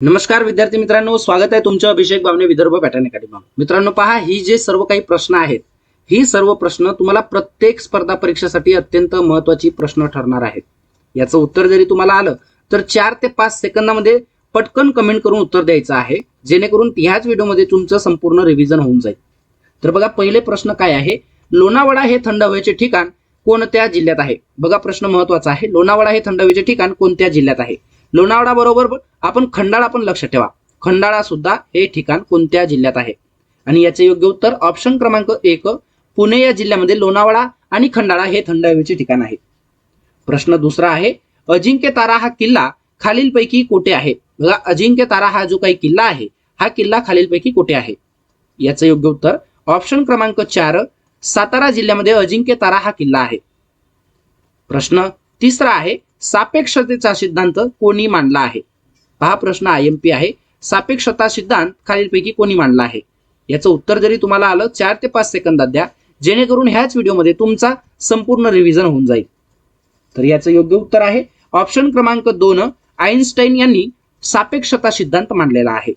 नमस्कार विद्यार्थी मित्रांनो स्वागत आहे तुमच्या अभिषेक भावने विदर्भ पॅटर्न अकॅडमी मित्रांनो पहा ही जे सर्व काही प्रश्न आहेत ही सर्व प्रश्न तुम्हाला प्रत्येक स्पर्धा परीक्षेसाठी अत्यंत महत्वाची प्रश्न ठरणार आहेत. याचं उत्तर जरी तुम्हाला आलं तर चार ते पाच सेकंदामध्ये पटकन कमेंट करून उत्तर द्यायचं आहे. जेणेकरून ह्याच व्हिडिओमध्ये तुमचं संपूर्ण रिव्हिजन होऊन जाईल. तर बघा पहिले प्रश्न काय आहे? लोणावळा हे थंड हवेचे ठिकाण कोणत्या जिल्ह्यात आहे? बघा प्रश्न महत्त्वाचा आहे. लोणावळा हे थंड हवेचे ठिकाण कोणत्या जिल्ह्यात आहे? लोणावळा बरोबर आपण खंडाळा पण लक्षात ठेवा. खंडाळा सुद्धा हे ठिकाण कोणत्या जिल्ह्यात आहे? आणि याचे योग्य उत्तर ऑप्शन क्रमांक एक पुणे या जिल्ह्यामध्ये लोणावळा आणि खंडाळा हे थंड हवेचे ठिकाण आहे. प्रश्न दुसरा आहे अजिंक्य तारा हा किल्ला खालीलपैकी कोठे आहे? बघा अजिंक्य तारा हा जो काही किल्ला आहे हा किल्ला खालीलपैकी कुठे आहे? याचं योग्य उत्तर ऑप्शन क्रमांक चार सातारा जिल्ह्यामध्ये अजिंक्य तारा हा किल्ला आहे. प्रश्न तिसरा आहे सापेक्षतेचा सिद्धांत कोणी मांडला आहे? हा प्रश्न आय एम पी आहे. सापेक्षता सिद्धांत खालीलपैकी कोणी मांडला आहे? याचं उत्तर जरी तुम्हाला आलं चार ते पाच सेकंदात द्या. जेणेकरून ह्याच व्हिडिओमध्ये तुमचा संपूर्ण रिव्हिजन होऊन जाईल. तर याचं योग्य उत्तर आहे. ऑप्शन क्रमांक दोन आईन्स्टाईन यांनी सापेक्षता सिद्धांत मांडलेला आहे.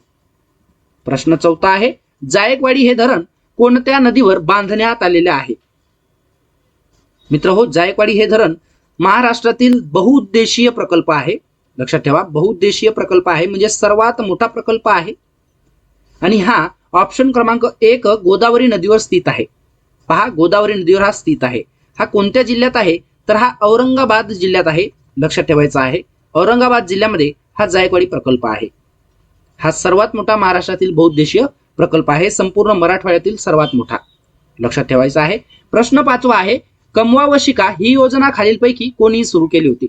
प्रश्न चौथा आहे जायकवाडी हे धरण कोणत्या नदीवर बांधण्यात आलेले आहे? मित्र हो जायकवाडी हे धरण महाराष्ट्रातील बहुउद्देशीय प्रकल्प आहे. लक्षात ठेवा बहुउद्देशीय प्रकल्प आहे म्हणजे सर्वात मोठा प्रकल्प आहे. आणि हा ऑप्शन क्रमांक एक गोदावरी नदीवर स्थित आहे. पहा गोदावरी नदीवर हा स्थित आहे. हा कोणत्या जिल्ह्यात आहे? तर हा औरंगाबाद जिल्ह्यात आहे. लक्षात ठेवायचा आहे औरंगाबाद जिल्ह्यामध्ये हा जायकवाडी प्रकल्प आहे. हा सर्वात मोठा महाराष्ट्रातील बहुउद्देशीय प्रकल्प आहे. संपूर्ण मराठवाड्यातील सर्वात मोठा. लक्षात ठेवायचा आहे. प्रश्न पाचवा आहे कमवा व शिका ही योजना खालीलपैकी कोणी सुरू केली होती.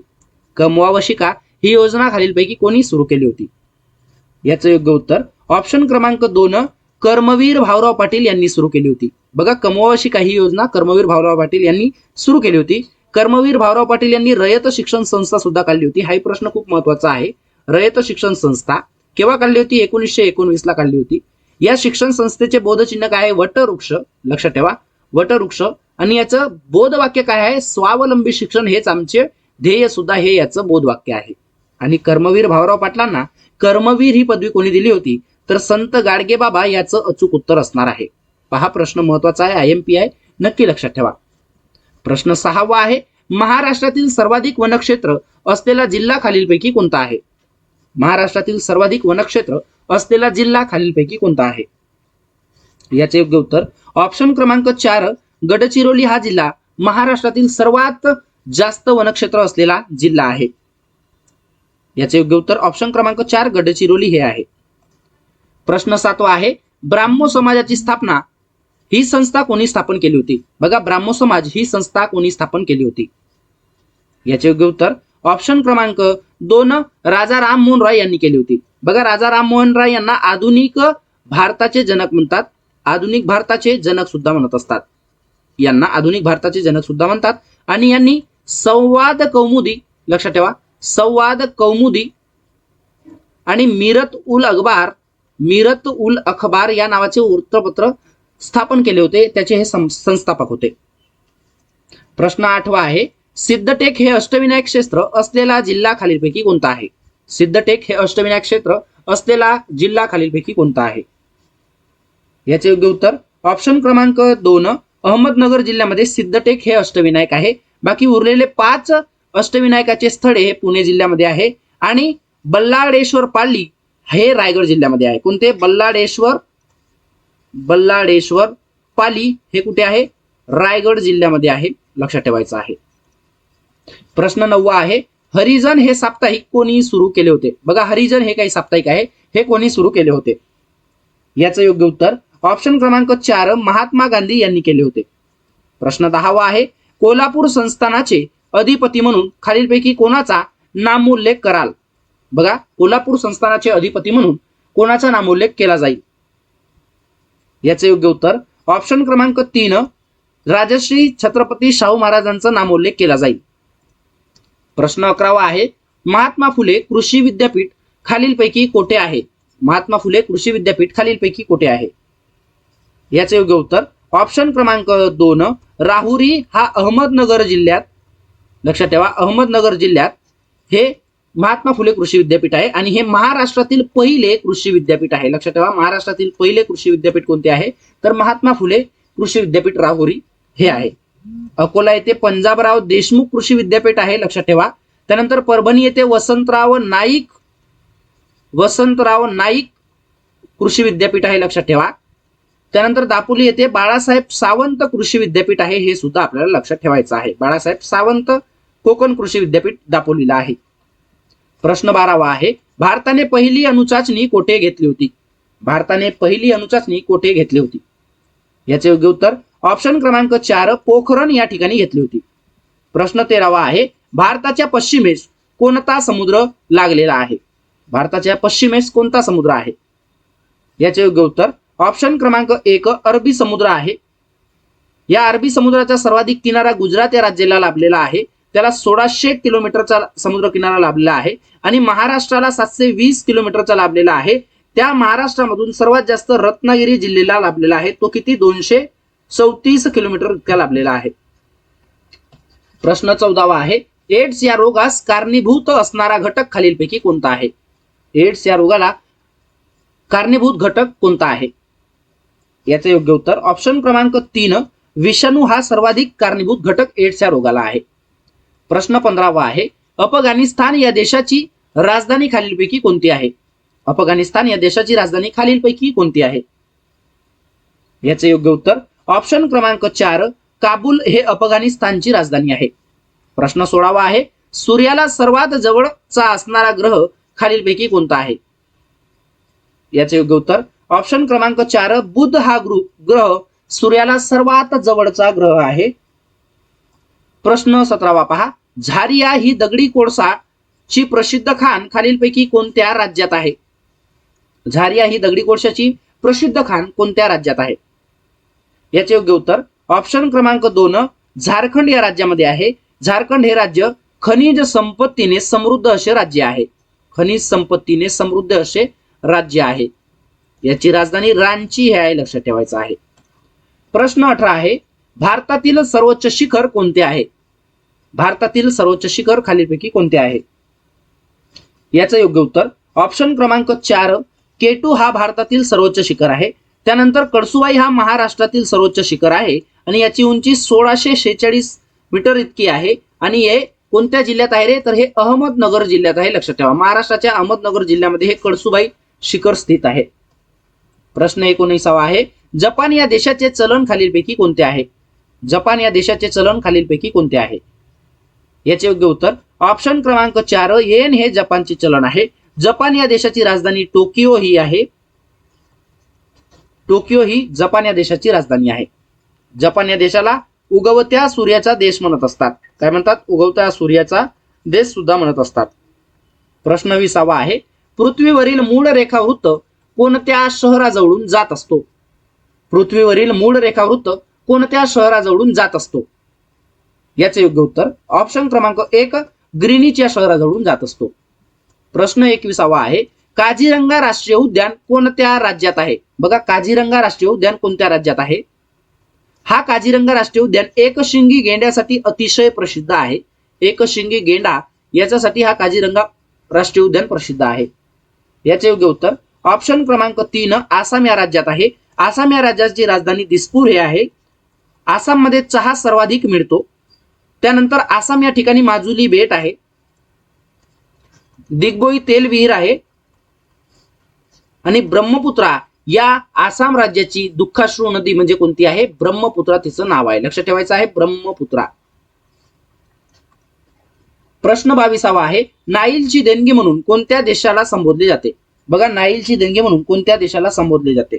कमवा व शिका ही योजना खालीलपैकी कोणी सुरू केली होती. याचं योग्य उत्तर ऑप्शन क्रमांक दोन कर्मवीर भाऊराव पाटील यांनी सुरू केली होती. बघा कमवा व शिका ही योजना कर्मवीर भाऊराव पाटील यांनी सुरू केली होती. कर्मवीर भाऊराव पाटील यांनी रयत शिक्षण संस्था सुद्धा काढली होती. हाही प्रश्न खूप महत्त्वाचा आहे. रयत शिक्षण संस्था केव्हा काढली होती? एकोणीसशे एकोणवीस ला काढली होती. या शिक्षण संस्थेचे बोधचिन्ह काय आहे? वटवृक्ष. लक्षात ठेवा. वटवृक्ष आणि याचं बोधवाक्य काय आहे? स्वावलंबी शिक्षण हेच आमचे ध्येय सुद्धा हे याचं बोधवाक्य आहे. आणि कर्मवीर भाऊराव पाटलांना कर्मवीर ही पदवी कोणी दिली होती? तर संत गाडगे बाबा याचं अचूक उत्तर असणार आहे. पहा प्रश्न महत्त्वाचा आहे आय एम पी आय नक्की लक्षात ठेवा. प्रश्न सहावा आहे महाराष्ट्रातील सर्वाधिक वनक्षेत्र असलेला जिल्हा खालीलपैकी कोणता आहे? महाराष्ट्रातील सर्वाधिक वनक्षेत्र असलेला जिल्हा खालीलपैकी कोणता आहे? याचे योग्य उत्तर ऑप्शन क्रमांक चार गडचिरोली हा जिल्हा महाराष्ट्रातील सर्वात जास्त वनक्षेत्र असलेला जिल्हा आहे. याचे योग्य उत्तर ऑप्शन क्रमांक चार गडचिरोली हे आहे. प्रश्न सातवा आहे ब्राह्मो समाजाची स्थापना ही संस्था कोणी स्थापन केली होती? बघा ब्राह्मो समाज ही संस्था कोणी स्थापन केली होती? याचे योग्य उत्तर ऑप्शन क्रमांक दोन राजा राममोहन रॉय यांनी केली होती. बघा राजा राममोहन रॉय यांना आधुनिक भारताचे जनक म्हणतात. आधुनिक भारताचे जनक सुद्धा म्हणत असतात. यांना आधुनिक भारताचे जनक सुद्धा म्हणतात. आणि यांनी संवाद कौमुदी लक्षात ठेवा संवाद कौमुदी आणि मिरत उल अखबार मिरत उल अखबार या नावाचे वृत्तपत्र स्थापन केले होते. त्याचे हे संस्थापक होते. प्रश्न आठवा आहे सिद्धटेक हे अष्टविनायक क्षेत्र असलेला जिल्हा खालीलपैकी कोणता आहे? सिद्धटेक हे अष्टविनायक क्षेत्र असलेला जिल्हा खालीलपैकी कोणता आहे? याचे योग्य उत्तर ऑप्शन क्रमांक दोन अहमदनगर जिल्ह्यामध्ये सिद्धटेक हे अष्टविनायक आहे. बाकी उरलेले पाच अष्टविनायकाचे स्थळे हे पुणे जिल्ह्यामध्ये आहे आणि बल्लाडेश्वर पाली हे रायगड जिल्ह्यामध्ये आहे. कोणते? बल्लाडेश्वर बल्लाडेश्वर पाली हे कुठे आहे? रायगड जिल्ह्यामध्ये आहे. लक्षात ठेवायचं आहे. प्रश्न नववा आहे हरिजन हे साप्ताहिक कोणी सुरू केले होते? बघा हरिजन हे काही साप्ताहिक आहे. हे कोणी सुरू केले होते? याचं योग्य उत्तर ऑप्शन क्रमांक चार महात्मा गांधी यांनी केले होते. प्रश्न दहावा आहे कोल्हापूर संस्थानाचे अधिपती म्हणून खालीलपैकी कोणाचा नामोल्लेख कराल? बघा कोल्हापूर संस्थानाचे अधिपती म्हणून कोणाचा नामोल्लेख केला जाईल? याचे योग्य उत्तर ऑप्शन क्रमांक तीन राजश्री छत्रपती शाहू महाराजांचा नामोल्लेख केला जाईल. प्रश्न अकरावा आहे महात्मा फुले कृषी विद्यापीठ खालीलपैकी कोठे आहे? महात्मा फुले कृषी विद्यापीठ खालीलपैकी कोठे आहे? याचे योग्य उत्तर. ऑप्शन क्रमांक दोन राहुरी हा अहमदनगर जिल्ह्यात. लक्षात ठेवा अहमदनगर जिल्ह्यात हे महात्मा फुले कृषी विद्यापीठ आहे आणि हे महाराष्ट्रातील पहिले कृषी विद्यापीठ आहे. लक्षात ठेवा महाराष्ट्रातील पहिले कृषी विद्यापीठ कोणते आहे? तर महात्मा फुले कृषी विद्यापीठ राहुरी हे आहे. अकोला येथे पंजाबराव देशमुख कृषी विद्यापीठ आहे लक्षात ठेवा. त्यानंतर परभणी येथे वसंतराव नाईक वसंतराव नाईक कृषी विद्यापीठ आहे लक्षात ठेवा. त्यानंतर दापोली येथे बाळासाहेब सावंत कृषी विद्यापीठ आहे हे सुद्धा आपल्याला लक्षात ठेवायचं आहे. बाळासाहेब सावंत कोकण कृषी विद्यापीठ दापोलीला आहे. प्रश्न बारावा आहे भारताने पहिली अणुचाचणी कोठे घेतली होती? भारताने पहिली अणुचाचणी कोठे घेतली होती? याचे योग्य उत्तर ऑप्शन क्रमांक चार पोखरण या ठिकाणी घेतली होती. प्रश्न तेरावा आहे भारताच्या पश्चिमेस कोणता समुद्र लागलेला आहे? भारताच्या पश्चिमेस कोणता समुद्र आहे? याचे योग्य उत्तर ऑप्शन क्रमांक एक अरबी समुद्र आहे. या अरबी समुद्राचा सर्वाधिक किनारा गुजरात या राज्याला लाभलेला आहे. त्याला सोळाशे किलोमीटरचा समुद्र किनारा लाभलेला आहे आणि महाराष्ट्राला सातशे वीस किलोमीटरचा लाभलेला आहे. त्या महाराष्ट्रामधून सर्वात जास्त रत्नागिरी जिल्ह्याला लाभलेला आहे. तो किती? दोनशे चौतीस किलोमीटर इतका लाभलेला आहे. प्रश्न चौदावा आहे. एड्स या रोगास कारणीभूत असणारा घटक खालीलपैकी कोणता आहे? एड्स या रोगाला कारणीभूत घटक कोणता आहे? याचे योग्य उत्तर ऑप्शन क्रमांक तीन विषाणू हा सर्वाधिक कारणीभूत घटक एड्स या रोगाला आहे. प्रश्न पंधरावा आहे अफगाणिस्तान या देशाची राजधानी खालीलपैकी कोणती आहे? अफगाणिस्तान या देशाची राजधानी खालीलपैकी कोणती आहे? याचे योग्य उत्तर ऑप्शन क्रमांक चार काबूल हे अफगाणिस्तानची राजधानी आहे. प्रश्न सोळावा आहे सूर्याला सर्वात जवळचा असणारा ग्रह खालीलपैकी कोणता आहे? याचे योग्य उत्तर ऑप्शन क्रमांक चार बुध हा ग्रुप ग्रह सूर्याला सर्वात जवळचा ग्रह आहे. प्रश्न सतरावा पहा. झारिया ही दगडी कोळसा ची प्रसिद्ध खान खालीलपैकी कोणत्या राज्यात आहे? झारिया ही दगडी कोळशाची प्रसिद्ध खान कोणत्या राज्यात आहे? याचे योग्य उत्तर ऑप्शन क्रमांक दोन झारखंड या राज्यामध्ये आहे. झारखंड हे राज्य खनिज संपत्तीने समृद्ध असे राज्य आहे. खनिज संपत्तीने समृद्ध असे राज्य आहे. याची राजधानी रांची हे आहे लक्षात ठेवायचं आहे. प्रश्न अठरा आहे भारतातील सर्वोच्च शिखर कोणते आहे? भारतातील सर्वोच्च शिखर खालीलपैकी कोणते आहे? याचं योग्य उत्तर ऑप्शन क्रमांक चार केटू हा भारतातील सर्वोच्च शिखर आहे. त्यानंतर कडसुबाई हा महाराष्ट्रातील सर्वोच्च शिखर आहे. आणि याची उंची सोळाशे शेहेचाळीस मीटर इतकी आहे. आणि हे कोणत्या जिल्ह्यात आहे रे? तर हे अहमदनगर जिल्ह्यात आहे लक्षात ठेवा. महाराष्ट्राच्या अहमदनगर जिल्ह्यामध्ये हे कडसुबाई शिखर स्थित आहे. प्रश्न एकोणीसावा आहे जपान या देशाचे चलन खालीलपैकी कोणते आहे? जपान या देशाचे चलन खालीलपैकी कोणते आहे? याचे योग्य उत्तर ऑप्शन क्रमांक चार येन हे जपानचे चलन आहे. जपान या देशाची राजधानी टोकियो ही आहे. टोकियो ही जपान या देशाची राजधानी आहे. जपान या देशाला उगवत्या सूर्याचा देश म्हणत असतात. काय म्हणतात? उगवत्या सूर्याचा देश सुद्धा म्हणत असतात. प्रश्न विसावा आहे पृथ्वीवरील मूळ रेखावृत्त कोणत्या शहराजवळून जात असतो? पृथ्वीवरील मूळ रेखावृत्त कोणत्या शहराजवळून जात असतो? याचे योग्य उत्तर ऑप्शन क्रमांक एक ग्रीनिच या शहराजवळून जात असतो. प्रश्न एकविसावा आहे काझीरंगा राष्ट्रीय उद्यान कोणत्या राज्यात आहे? बघा काझीरंगा राष्ट्रीय उद्यान कोणत्या राज्यात आहे? हा काझीरंगा राष्ट्रीय उद्यान एकशिंगी गेंड्यासाठी अतिशय प्रसिद्ध आहे. एकशिंगी गेंडा याच्यासाठी हा काझीरंगा राष्ट्रीय उद्यान प्रसिद्ध आहे. याचे योग्य उत्तर ऑप्शन क्रमांक तीन आसाम या राज्यात आहे. आसाम या राज्याची राजधानी दिसपूर हे आहे. आसाममध्ये चहा सर्वाधिक मिळतो. त्यानंतर आसाम या ठिकाणी माजुली बेट आहे. दिग्बोई तेल विहीर आहे. आणि ब्रह्मपुत्रा या आसाम राज्याची दुःखाश्रू नदी म्हणजे कोणती आहे? ब्रह्मपुत्रा तिचं नाव आहे. लक्षात ठेवायचं आहे ब्रह्मपुत्रा. प्रश्न बावीसावा आहे. नाईलची देणगी म्हणून कोणत्या देशाला संबोधले जाते? बघा नाईलची देणगी म्हणून कोणत्या देशाला संबोधले जाते?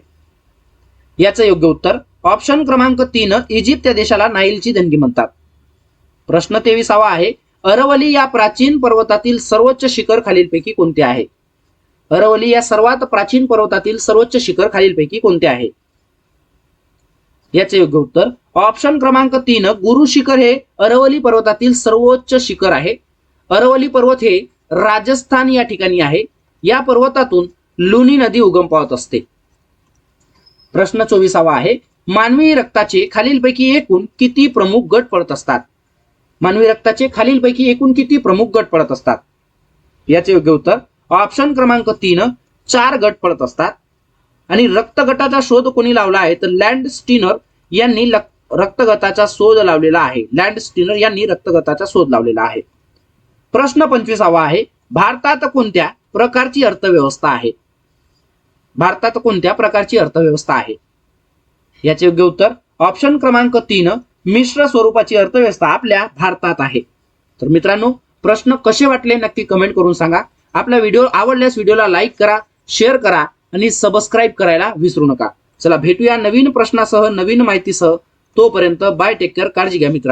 याचं योग्य उत्तर ऑप्शन क्रमांक तीन इजिप्त या देशाला नाईलची देणगी म्हणतात. प्रश्न तेविसावा आहे अरवली या प्राचीन पर्वतातील सर्वोच्च शिखर खालीलपैकी कोणते आहे? अरवली या सर्वात प्राचीन पर्वतातील सर्वोच्च शिखर खालीलपैकी कोणते आहे? याचे योग्य उत्तर ऑप्शन क्रमांक तीन गुरु शिखर हे अरवली पर्वतातील सर्वोच्च शिखर आहे. अरवली पर्वत हे राजस्थान या ठिकाणी आहे. या पर्वतातून लुनी नदी उगम पावत असते. प्रश्न चोवीसावा आहे मानवी रक्ताचे खालीलपैकी एकूण किती प्रमुख गट पडत असतात? मानवी रक्ताचे खालीलपैकी एकूण किती प्रमुख गट पडत असतात? याचे योग्य उत्तर ऑप्शन क्रमांक तीन चार गट पडत असतात. आणि रक्तगटाचा शोध कोणी लावला आहे तर लँड स्टीनर यांनी रक्तगटाचा शोध लावलेला आहे. लँड स्टीनर यांनी रक्तगटाचा शोध लावलेला आहे. प्रश्न पंचवीसावा आहे भारतात कोणत्या प्रकारची अर्थव्यवस्था आहे. भारतात कोणत्या प्रकारची अर्थव्यवस्था आहे? याचे योग्य उत्तर ऑप्शन क्रमांक तीन मिश्र स्वरूपाची अर्थव्यवस्था आपल्या भारतात आहे. तर मित्रांनो प्रश्न कसे वाटले नक्की कमेंट करून सांगा. आपला व्हिडिओ आवडल्यास व्हिडिओला लाईक करा शेअर करा आणि सबस्क्राईब करायला विसरू नका. चला भेटूया नवीन प्रश्नासह नवीन माहितीसह. तोपर्यंत बाय टेक केअर काळजी घ्या मित्रांनो.